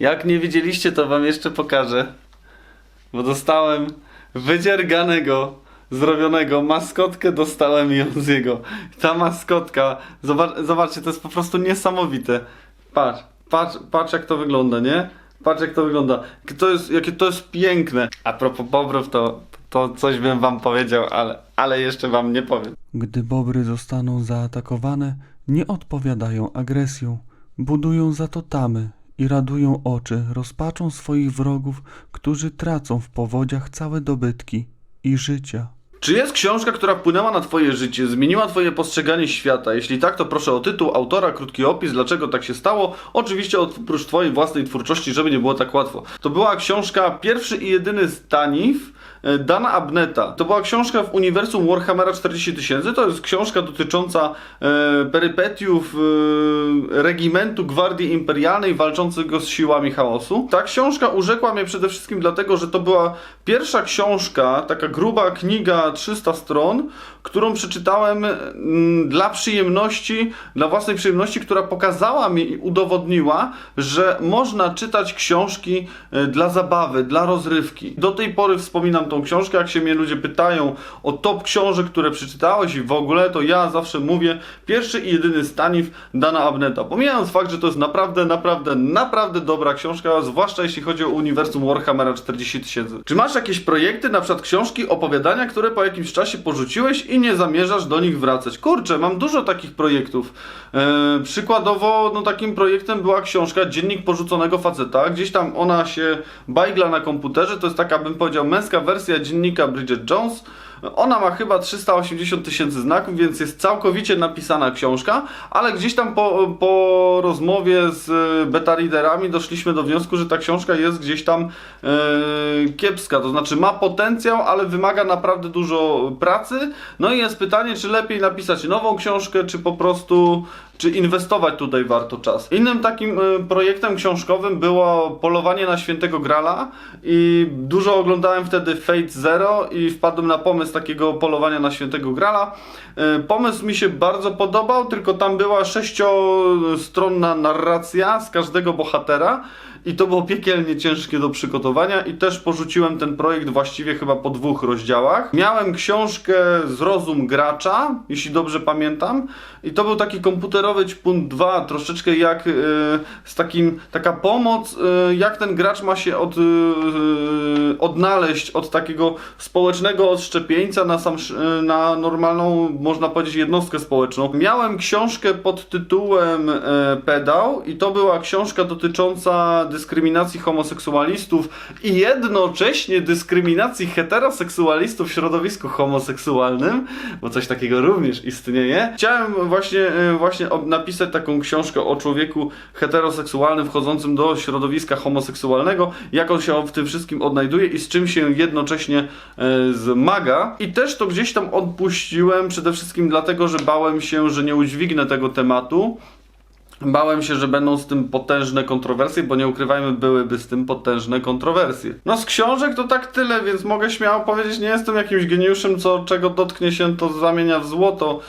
Jak nie widzieliście, to wam jeszcze pokażę. Bo dostałem wydzierganego, zrobionego maskotkę dostałem ją z jego. Ta maskotka, zobacz, zobaczcie, to jest po prostu niesamowite. Patrz, patrz, patrz jak to wygląda, nie? Patrz jak to wygląda. Jakie to jest, jakie to jest piękne. A propos bobrów, to, to coś bym wam powiedział, ale, ale jeszcze wam nie powiem. Gdy bobry zostaną zaatakowane, nie odpowiadają agresją, budują za to tamy i radują oczy rozpaczą swoich wrogów, którzy tracą w powodziach całe dobytki i życia. Czy jest książka, która wpłynęła na Twoje życie, zmieniła Twoje postrzeganie świata? Jeśli tak, to proszę o tytuł, autora, krótki opis, dlaczego tak się stało. Oczywiście oprócz Twojej własnej twórczości, żeby nie było tak łatwo. To była książka Pierwszy i jedyny Stanif e, Dana Abneta. To była książka w uniwersum Warhammera 40 tysięcy. To jest książka dotycząca e, perypetiów e, regimentu Gwardii Imperialnej walczącego z siłami chaosu. Ta książka urzekła mnie przede wszystkim dlatego, że to była pierwsza książka, taka gruba kniga 300 stron, którą przeczytałem mm, dla przyjemności, dla własnej przyjemności, która pokazała mi i udowodniła, że można czytać książki e, dla zabawy, dla rozrywki. Do tej pory wspominam tą książkę, jak się mnie ludzie pytają o top książek, które przeczytałeś i w ogóle, to ja zawsze mówię pierwszy i jedyny Stanif Dana Abneta. Pomijając fakt, że to jest naprawdę, naprawdę, naprawdę dobra książka, zwłaszcza jeśli chodzi o uniwersum Warhammera 40 tysięcy. Czy masz jakieś projekty, na przykład książki, opowiadania, które po jakimś czasie porzuciłeś i nie zamierzasz do nich wracać? Kurczę, mam dużo takich projektów. E, przykładowo, no takim projektem była książka Dziennik porzuconego faceta. Gdzieś tam ona się bajgla na komputerze. To jest taka, bym powiedział, męska wersja dziennika Bridget Jones. Ona ma chyba 380 tysięcy znaków, więc jest całkowicie napisana książka, ale gdzieś tam po, po rozmowie z beta readerami doszliśmy do wniosku, że ta książka jest gdzieś tam e, kiepska, to znaczy ma potencjał, ale wymaga naprawdę dużo pracy. No i jest pytanie, czy lepiej napisać nową książkę, czy po prostu czy inwestować tutaj warto czas. Innym takim e, projektem książkowym było polowanie na świętego Grala i dużo oglądałem wtedy Fate Zero i wpadłem na pomysł takiego polowania na świętego Grala. E, Pomysł mi się bardzo podobał, tylko tam była sześciostronna narracja z każdego bohatera. I to było piekielnie ciężkie do przygotowania i też porzuciłem ten projekt właściwie chyba po dwóch rozdziałach. Miałem książkę Zrozum gracza, jeśli dobrze pamiętam. I to był taki komputerowy punkt 2, troszeczkę jak e, z takim, taka pomoc, e, jak ten gracz ma się od, e, odnaleźć od takiego społecznego odszczepieńca na, sam, e, na normalną, można powiedzieć, jednostkę społeczną. Miałem książkę pod tytułem Pedał i to była książka dotycząca dyskryminacji homoseksualistów i jednocześnie dyskryminacji heteroseksualistów w środowisku homoseksualnym, bo coś takiego również istnieje. Chciałem właśnie, e, właśnie napisać taką książkę o człowieku heteroseksualnym wchodzącym do środowiska homoseksualnego, jak on się w tym wszystkim odnajduje i z czym się jednocześnie e, zmaga. I też to gdzieś tam odpuściłem, przede wszystkim dlatego, że bałem się, że nie udźwignę tego tematu. Bałem się, że będą z tym potężne kontrowersje, bo nie ukrywajmy, byłyby z tym potężne kontrowersje. No z książek to tak tyle, więc mogę śmiało powiedzieć, nie jestem jakimś geniuszem, co czego dotknie się, to zamienia w złoto.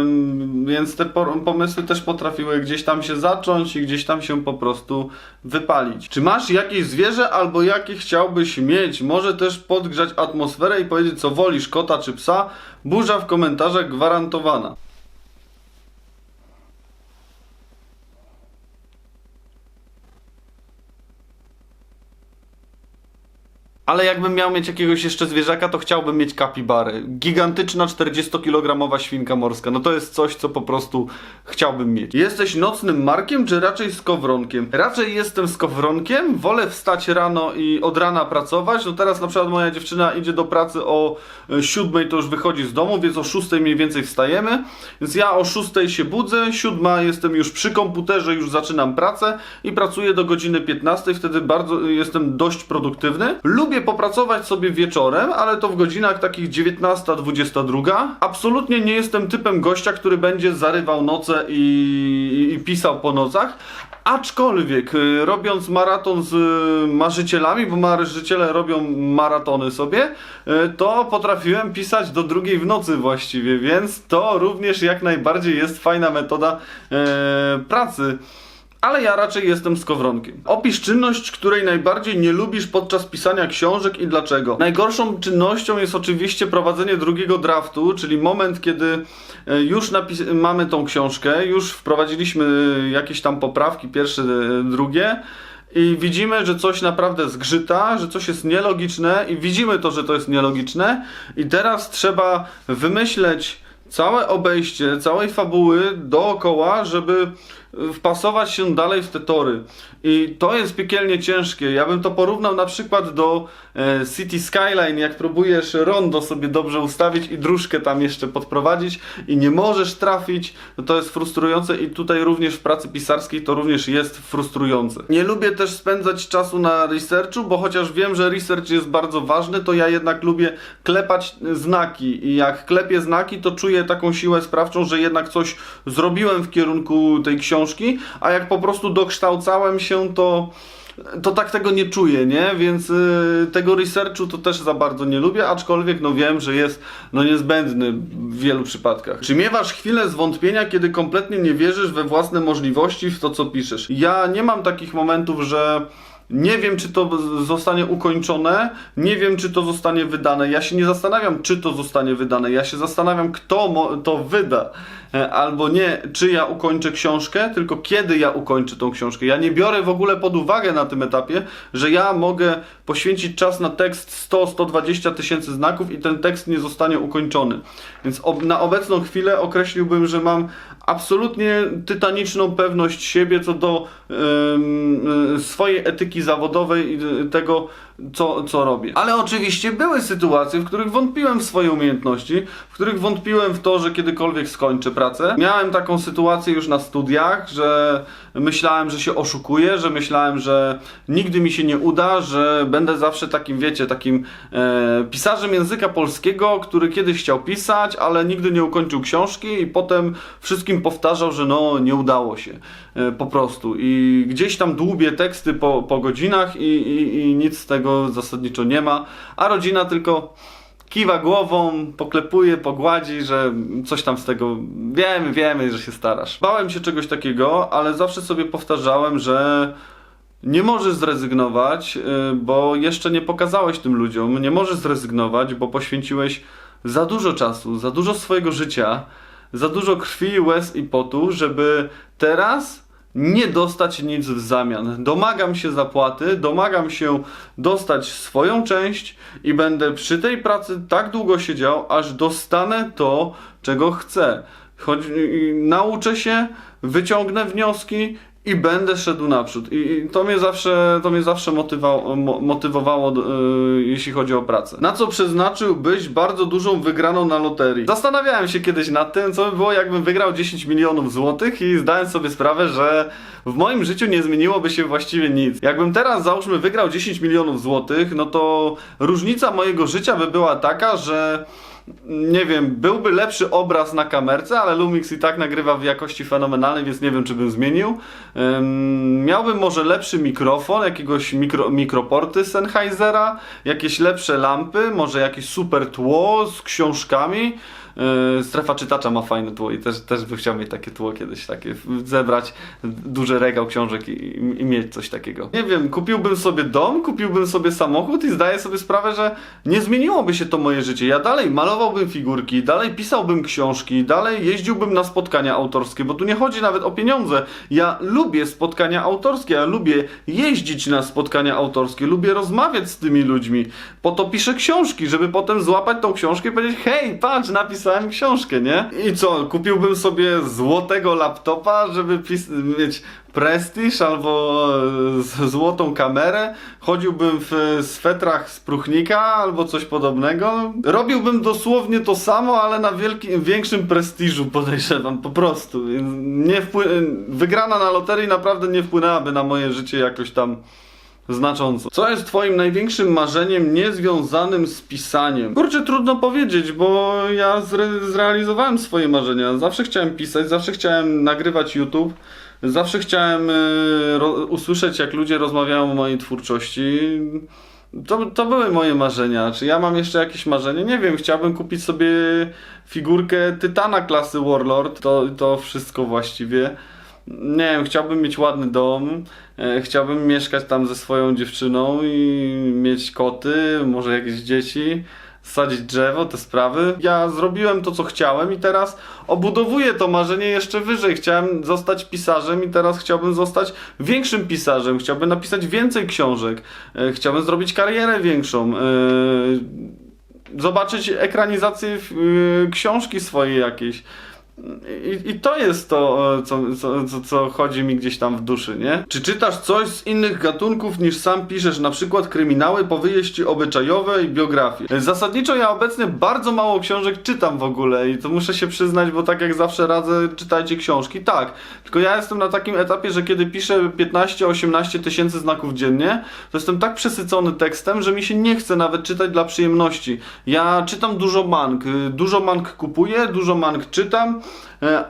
Ym, więc te pomysły też potrafiły gdzieś tam się zacząć i gdzieś tam się po prostu wypalić. Czy masz jakieś zwierzę albo jakie chciałbyś mieć? Może też podgrzać atmosferę i powiedzieć, co wolisz, kota czy psa? Burza w komentarzach gwarantowana. Ale jakbym miał mieć jakiegoś jeszcze zwierzaka, to chciałbym mieć kapibarę. Gigantyczna 40-kilogramowa świnka morska. No to jest coś, co po prostu chciałbym mieć. Jesteś nocnym markiem, czy raczej skowronkiem? Raczej jestem skowronkiem. Wolę wstać rano i od rana pracować. No teraz na przykład moja dziewczyna idzie do pracy o e, siódmej, to już wychodzi z domu, więc o szóstej mniej więcej wstajemy. Więc ja o szóstej się budzę, siódma jestem już przy komputerze, już zaczynam pracę i pracuję do godziny 15. Wtedy bardzo jestem dość produktywny. Lubię popracować sobie wieczorem, ale to w godzinach takich 19-22. Absolutnie nie jestem typem gościa, który będzie zarywał noce i, i pisał po nocach. Aczkolwiek y, robiąc maraton z y, marzycielami, bo marzyciele robią maratony sobie, y, to potrafiłem pisać do drugiej w nocy właściwie, więc to również jak najbardziej jest fajna metoda e, pracy. Ale ja raczej jestem skowronkiem. Opisz czynność, której najbardziej nie lubisz podczas pisania książek i dlaczego. Najgorszą czynnością jest oczywiście prowadzenie drugiego draftu, czyli moment, kiedy e, już mamy tą książkę, już wprowadziliśmy jakieś tam poprawki, pierwsze, e, drugie. I widzimy, że coś naprawdę zgrzyta, że coś jest nielogiczne, i widzimy to, że to jest nielogiczne, i teraz trzeba wymyśleć całe obejście, całej fabuły dookoła, żeby wpasować się dalej w te tory. I to jest piekielnie ciężkie. Ja bym to porównał na przykład do e, City Skyline, jak próbujesz rondo sobie dobrze ustawić i dróżkę tam jeszcze podprowadzić i nie możesz trafić, no to jest frustrujące i tutaj również w pracy pisarskiej to również jest frustrujące. Nie lubię też spędzać czasu na researchu, bo chociaż wiem, że research jest bardzo ważny, to ja jednak lubię klepać znaki i jak klepię znaki, to czuję taką siłę sprawczą, że jednak coś zrobiłem w kierunku tej książki, a jak po prostu dokształcałem się, to to tak tego nie czuję, nie? Więc y, tego researchu to też za bardzo nie lubię, aczkolwiek no wiem, że jest no niezbędny w wielu przypadkach. Czy miewasz chwilę zwątpienia, kiedy kompletnie nie wierzysz we własne możliwości, w to co piszesz? Ja nie mam takich momentów, że nie wiem, czy to zostanie ukończone, nie wiem, czy to zostanie wydane. Ja się nie zastanawiam, czy to zostanie wydane. Ja się zastanawiam, kto to wyda. E, Albo nie, czy ja ukończę książkę, tylko kiedy ja ukończę tą książkę. Ja nie biorę w ogóle pod uwagę na tym etapie, że ja mogę poświęcić czas na tekst 100-120 tysięcy znaków i ten tekst nie zostanie ukończony. Więc na obecną chwilę określiłbym, że mam absolutnie tytaniczną pewność siebie co do em, y, swojej etyki zawodowej i y, tego, co, co robię. Ale oczywiście były sytuacje, w których wątpiłem w swoje umiejętności, w których wątpiłem w to, że kiedykolwiek skończę pracę. Miałem taką sytuację już na studiach, że myślałem, że się oszukuję, że myślałem, że nigdy mi się nie uda, że będę zawsze takim, wiecie, takim e, pisarzem języka polskiego, który kiedyś chciał pisać, ale nigdy nie ukończył książki i potem wszystkim powtarzał, że no nie udało się e, po prostu. I gdzieś tam dłubię teksty po, po godzinach i, i, i nic z tego zasadniczo nie ma, a rodzina tylko kiwa głową, poklepuje, pogładzi, że coś tam z tego wiemy, wiemy, że się starasz. Bałem się czegoś takiego, ale zawsze sobie powtarzałem, że nie możesz zrezygnować, y, bo jeszcze nie pokazałeś tym ludziom. Nie możesz zrezygnować, bo poświęciłeś za dużo czasu, za dużo swojego życia, za dużo krwi, łez i potu, żeby teraz nie dostać nic w zamian. Domagam się zapłaty, domagam się dostać swoją część i będę przy tej pracy tak długo siedział, aż dostanę to, czego chcę. Choć i nauczę się, wyciągnę wnioski i będę szedł naprzód. I, to mnie zawsze, to mnie zawsze motywało, mo, motywowało, yy, jeśli chodzi o pracę. Na co przeznaczyłbyś bardzo dużą wygraną na loterii? Zastanawiałem się kiedyś nad tym, co by było, jakbym wygrał 10 milionów złotych i zdałem sobie sprawę, że w moim życiu nie zmieniłoby się właściwie nic. Jakbym teraz, załóżmy, wygrał 10 milionów złotych, no to różnica mojego życia by była taka, że nie wiem, byłby lepszy obraz na kamerce, ale Lumix i tak nagrywa w jakości fenomenalnej, więc nie wiem, czy bym zmienił. Ym, miałbym może lepszy mikrofon, jakiegoś mikro, mikroporty Sennheisera, jakieś lepsze lampy, może jakieś super tło z książkami. Yy, strefa czytacza ma fajne tło i też, też bym chciał mieć takie tło kiedyś, takie zebrać duży regał książek i, i mieć coś takiego. Nie wiem, kupiłbym sobie dom, kupiłbym sobie samochód i zdaję sobie sprawę, że nie zmieniłoby się to moje życie. Ja dalej malowałbym figurki, dalej pisałbym książki, dalej jeździłbym na spotkania autorskie, bo tu nie chodzi nawet o pieniądze. Ja lubię spotkania autorskie, ja lubię jeździć na spotkania autorskie, lubię rozmawiać z tymi ludźmi. Po to piszę książki, żeby potem złapać tą książkę i powiedzieć: hej, patrz, napisałem książkę, nie? I co, kupiłbym sobie złotego laptopa, żeby mieć prestiż albo e, złotą kamerę, chodziłbym w swetrach z próchnika albo coś podobnego. Robiłbym dosłownie to samo, ale na większym prestiżu podejrzewam, po prostu. Nie wpły- wygrana na loterii naprawdę nie wpłynęłaby na moje życie jakoś tam znacząco. Co jest twoim największym marzeniem niezwiązanym z pisaniem? Kurczę, trudno powiedzieć, bo ja zre- zrealizowałem swoje marzenia. Zawsze chciałem pisać, zawsze chciałem nagrywać YouTube. Zawsze chciałem y, usłyszeć, jak ludzie rozmawiają o mojej twórczości. To, to były moje marzenia. Czy ja mam jeszcze jakieś marzenie? Nie wiem, chciałbym kupić sobie figurkę Tytana klasy Warlord. To, to wszystko właściwie. Nie wiem, chciałbym mieć ładny dom, e, chciałbym mieszkać tam ze swoją dziewczyną i mieć koty, może jakieś dzieci, sadzić drzewo, te sprawy. Ja zrobiłem to, co chciałem i teraz obudowuję to marzenie jeszcze wyżej. Chciałem zostać pisarzem i teraz chciałbym zostać większym pisarzem. Chciałbym napisać więcej książek. E, Chciałbym zrobić karierę większą. E, Zobaczyć ekranizację e, książki swojej jakiejś. I, I to jest to, co, co, co, chodzi mi gdzieś tam w duszy, nie? Czy czytasz coś z innych gatunków niż sam piszesz, na przykład kryminały, powieści obyczajowe i biografie? Zasadniczo ja obecnie bardzo mało książek czytam w ogóle i to muszę się przyznać, bo tak jak zawsze radzę, czytajcie książki. Tak, tylko ja jestem na takim etapie, że kiedy piszę 15-18 tysięcy znaków dziennie, to jestem tak przesycony tekstem, że mi się nie chce nawet czytać dla przyjemności. Ja czytam dużo mang, dużo mang kupuję, dużo mang czytam,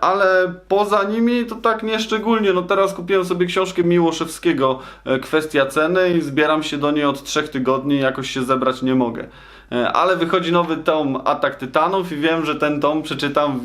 ale poza nimi to tak nieszczególnie. No teraz kupiłem sobie książkę Miłoszewskiego, e, kwestia ceny i zbieram się do niej od trzech tygodni, jakoś się zebrać nie mogę. E, Ale wychodzi nowy tom Atak Tytanów i wiem, że ten tom przeczytam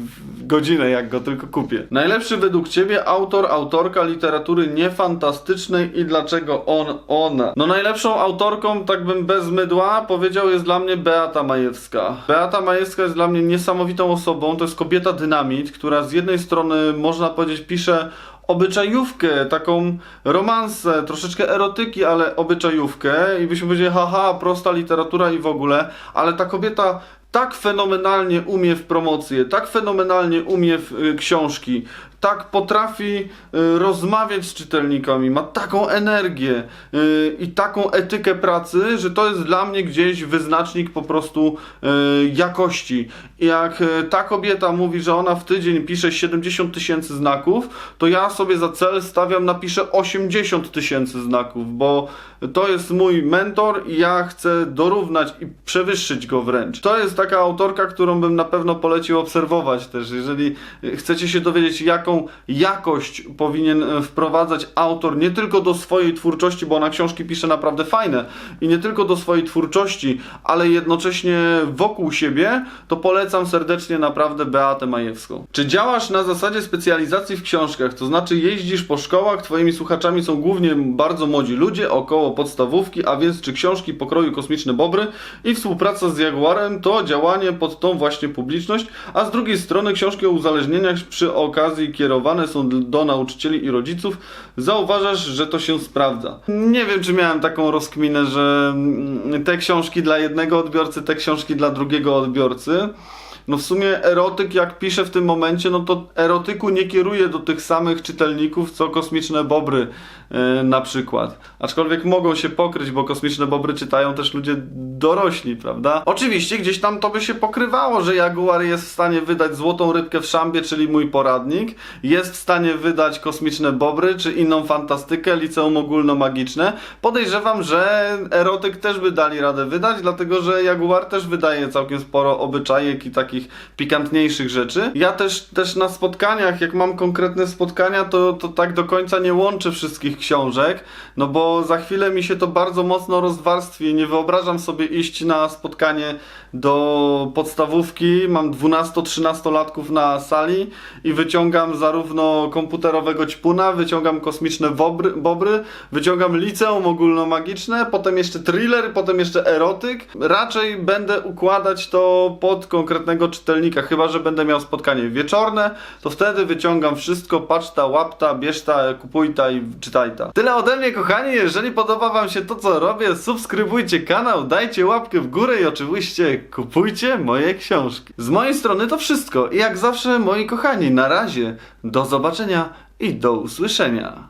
godzinę, jak go tylko kupię. Najlepszy według Ciebie autor, autorka literatury niefantastycznej i dlaczego on, ona? No najlepszą autorką, tak bym bez mydła powiedział, jest dla mnie Beata Majewska. Beata Majewska jest dla mnie niesamowitą osobą, to jest kobieta dynamit, która z jednej strony, można powiedzieć, pisze obyczajówkę, taką romansę, troszeczkę erotyki, ale obyczajówkę i byśmy powiedzieli, haha, prosta literatura i w ogóle, ale ta kobieta tak fenomenalnie umie w promocję, tak fenomenalnie umie w y, książki, tak potrafi y, rozmawiać z czytelnikami, ma taką energię y, i taką etykę pracy, że to jest dla mnie gdzieś wyznacznik po prostu y, jakości. Jak ta kobieta mówi, że ona w tydzień pisze 70 tysięcy znaków, to ja sobie za cel stawiam, napiszę 80 tysięcy znaków, bo to jest mój mentor i ja chcę dorównać i przewyższyć go wręcz. To jest taka autorka, którą bym na pewno polecił obserwować też. Jeżeli chcecie się dowiedzieć, jaką jakość powinien y, wprowadzać autor nie tylko do swojej twórczości, bo ona książki pisze naprawdę fajne, i nie tylko do swojej twórczości, ale jednocześnie wokół siebie, to polecam serdecznie naprawdę Beatę Majewską. Czy działasz na zasadzie specjalizacji w książkach? To znaczy jeździsz po szkołach, twoimi słuchaczami są głównie bardzo młodzi ludzie, około podstawówki, a więc czy książki pokroju Kosmiczne Bobry i współpraca z Jaguarem to działanie pod tą właśnie publiczność, a z drugiej strony książki o uzależnieniach przy okazji kierowane są do nauczycieli i rodziców. Zauważasz, że to się sprawdza. Nie wiem, czy miałem taką rozkminę, że mm, te książki dla jednego odbiorcy, te książki dla drugiego odbiorcy. No w sumie erotyk, jak piszę w tym momencie, no to erotyku nie kieruje do tych samych czytelników, co kosmiczne bobry e, na przykład. Aczkolwiek mogą się pokryć, bo kosmiczne bobry czytają też ludzie dorośli, prawda? Oczywiście gdzieś tam to by się pokrywało, że Jaguar jest w stanie wydać Złotą Rybkę w Szambie, czyli mój poradnik, jest w stanie wydać kosmiczne bobry, czy inną fantastykę, liceum ogólnomagiczne. Podejrzewam, że erotyk też by dali radę wydać, dlatego że Jaguar też wydaje całkiem sporo obyczajek i takich pikantniejszych rzeczy. Ja też, też na spotkaniach, jak mam konkretne spotkania, to, to tak do końca nie łączę wszystkich książek, no bo za chwilę mi się to bardzo mocno rozwarstwi. Nie wyobrażam sobie iść na spotkanie do podstawówki, mam 12-13 latków na sali i wyciągam zarówno komputerowego ćpuna, wyciągam kosmiczne bobry, bobry, wyciągam liceum ogólnomagiczne, potem jeszcze thriller, potem jeszcze erotyk. Raczej będę układać to pod konkretnego czytelnika, chyba że będę miał spotkanie wieczorne, to wtedy wyciągam wszystko, patrz ta, łap ta, bierz ta, kupuj ta i czytaj ta. Tyle ode mnie kochani, jeżeli podoba wam się to co robię, subskrybujcie kanał, dajcie łapkę w górę i oczywiście kupujcie moje książki. Z mojej strony to wszystko i jak zawsze moi kochani, na razie, do zobaczenia i do usłyszenia.